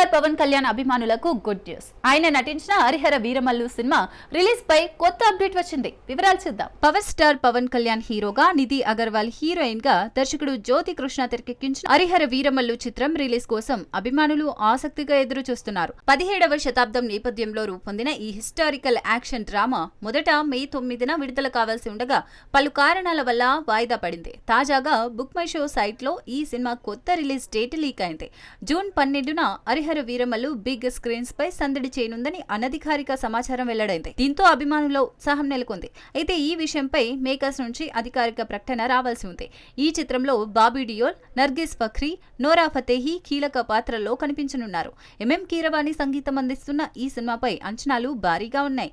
Star Pawan Kalyan అభిమానులకు good news. ఆయన నటించిన హరిహర వీరమల్లు సినిమా రిలీజ్ పై కొత్త అప్డేట్ వచ్చింది. వివరాలు చూద్దాం. పవర్ స్టార్ పవన్ కళ్యాణ్ హీరోగా నిధి అగర్వాల్ హీరోయిన్గా దర్శకుడు జ్యోతి కృష్ణ తెరకెక్కించిన హరిహర వీరమల్లు చిత్రం రిలీజ్ కోసం అభిమానులు ఆసక్తిగా ఎదురు చూస్తున్నారు. పదిహేడవ శతాబ్దం నేపథ్యంలో రూపొందిన ఈ హిస్టారికల్ యాక్షన్ డ్రామా మొదట మే తొమ్మిదిన విడుదల కావాల్సి ఉండగా పలు కారణాల వల్ల వాయిదా పడింది. తాజాగా బుక్ మై షో సైట్లో ఈ సినిమా కొత్త రిలీజ్ డేట్ లీక్ అయింది. జూన్ పన్నెండున హరిహర వీరమల్లు బిగ్ స్క్రీన్స్ పై సందడి చేయనుందని అనధికారిక సమాచారం వెల్లడైంది. దీంతో అభిమానుల్లో ఉత్సాహం నెలకొంది. అయితే ఈ విషయంపై మేకర్స్ నుంచి అధికారిక ప్రకటన రావాల్సి ఉంది. ఈ చిత్రంలో బాబీ డియోల్ నర్గిస్ ఫఖ్రీ నోరా ఫతేహి కీలక పాత్రల్లో కనిపించనున్నారు. ఎంఎం కీరవాణి సంగీతం అందిస్తున్న ఈ సినిమాపై అంచనాలు భారీగా ఉన్నాయి.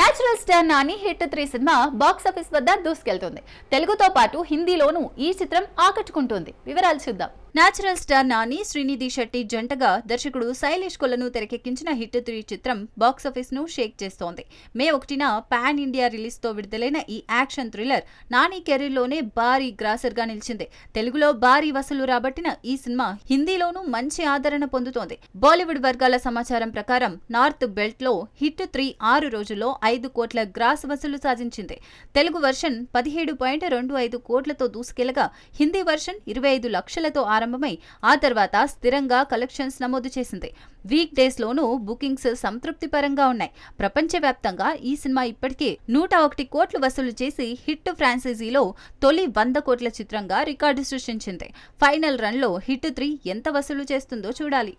Natural star Nani hit three cinema box office వద్ద దూసుకెళ్తుంది. తెలుగుతో పాటు హిందీలోనూ ఈ చిత్రం ఆకట్టుకుంటుంది. వివరాలు చూద్దాం. నాచురల్ స్టార్ నాని శ్రీనిధి శెట్టి జంటగా దర్శకుడు శైలేష్ కొలను తెరకెక్కించిన హిట్ త్రీ చిత్రం బాక్స్ ఆఫీస్ను షేక్ చేస్తోంది. మే ఒకటిన పాన్ ఇండియా రిలీజ్తో విడుదలైన ఈ యాక్షన్ థ్రిల్లర్ నాని కెరీర్లోనే భారీ గ్రాసర్గా నిలిచింది. తెలుగులో భారీ వసూలు రాబట్టిన ఈ సినిమా హిందీలోనూ మంచి ఆదరణ పొందుతోంది. బాలీవుడ్ వర్గాల సమాచారం ప్రకారం నార్త్ బెల్ట్లో హిట్ త్రీ ఆరు రోజుల్లో ఐదు కోట్ల గ్రాస్ వసూలు సాధించింది. తెలుగు వర్షన్ పదిహేడు పాయింట్ రెండు ఐదు కోట్లతో దూసుకెళ్ళగా హిందీ వర్షన్ ఇరవై ఐదు లక్షలతో ప్రారంభమై ఆ తర్వాత స్థిరంగా కలెక్షన్స్ నమోదు చేసింది. వీక్ డేస్ లోనూ బుకింగ్స్ సంతృప్తిపరంగా ఉన్నాయి. ప్రపంచవ్యాప్తంగా ఈ సినిమా ఇప్పటికే నూట ఒకటి కోట్లు వసూలు చేసి హిట్ ఫ్రాంచైజీలో తొలి వంద కోట్ల చిత్రంగా రికార్డు సృష్టించింది. ఫైనల్ రన్లో హిట్ త్రీ ఎంత వసూలు చేస్తుందో చూడాలి.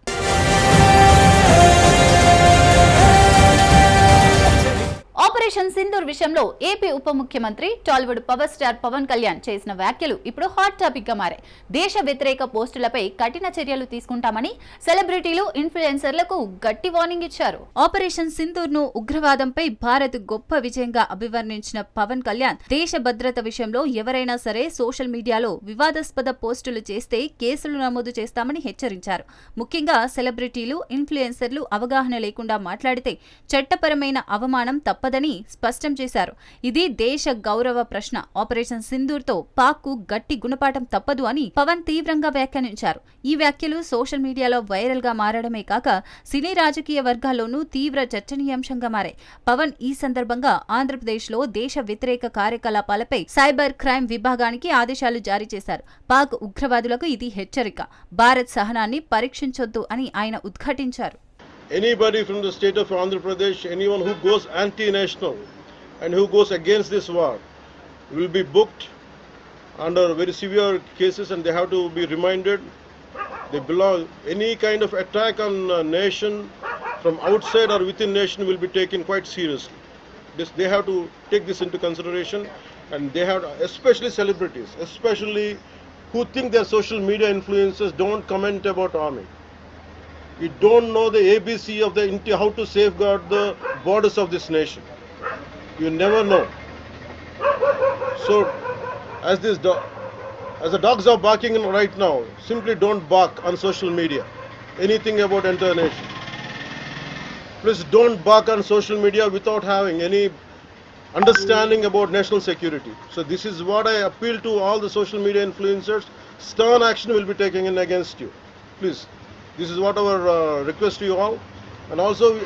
ఆపరేషన్ సింధూర్ విషయంలో ఏపీ ఉప ముఖ్యమంత్రి Tollywood power star Pawan Kalyan చేసిన వ్యాఖ్యలు ఇప్పుడు హాట్ టాపిక్గా మారాయి. దేశ వ్యతిరేక పోస్టులపై కఠిన చర్యలు తీసుకుంటామని సెలబ్రిటీలు ఇన్ఫ్లుయెన్సర్లకు గట్టి వార్నింగ్ ఇచ్చారు. ఆపరేషన్ సింధూర్ను ఉగ్రవాదంపై భారత్ గొప్ప విజయంగా అభివర్ణించిన పవన్ కళ్యాణ్ దేశ భద్రత విషయంలో ఎవరైనా సరే సోషల్ మీడియాలో వివాదాస్పద పోస్టులు చేస్తే కేసులు నమోదు చేస్తామని హెచ్చరించారు. ముఖ్యంగా సెలబ్రిటీలు ఇన్ఫ్లుయెన్సర్లు అవగాహన లేకుండా మాట్లాడితే చట్టపరమైన అవమానం తప్పదని స్పష్టం చేశారు. ఇది దేశ గౌరవ ప్రశ్న. ఆపరేషన్ సింధూర్తో పాక్కు గట్టి గుణపాఠం తప్పదు అని పవన్ తీవ్రంగా వ్యాఖ్యానించారు. ఈ వ్యాఖ్యలు సోషల్ మీడియాలో వైరల్గా మారడమే కాక సినీ రాజకీయ వర్గాల్లోనూ తీవ్ర చర్చనీయాంశంగా మారాయి. పవన్ ఈ సందర్భంగా ఆంధ్రప్రదేశ్లో దేశ వ్యతిరేక కార్యకలాపాలపై సైబర్ క్రైమ్ విభాగానికి ఆదేశాలు జారీ చేశారు. పాక్ ఉగ్రవాదులకు ఇది హెచ్చరిక. భారత్ సహనాన్ని పరీక్షించొద్దు అని ఆయన ఉద్ఘాటించారు. Anybody from the state of Andhra Pradesh, anyone who goes anti-national and who goes against this war will be booked under very severe cases and they have to be reminded. They belong any kind of attack on nation from outside or within nation will be taken quite seriously. This, they have to take this into consideration and they have especially celebrities especially who think their social media influencers don't comment about army you don't know the ABC of the how to safeguard the borders of this nation. You never know. So, as this do- as the dogs are barking right now, simply don't bark on social media. Anything about entire nation. Please don't bark on social media without having any understanding about national security. So this is what I appeal to all the social media influencers. Stern action will be taken in against you. Please. This is what our uh, request to you all. And also,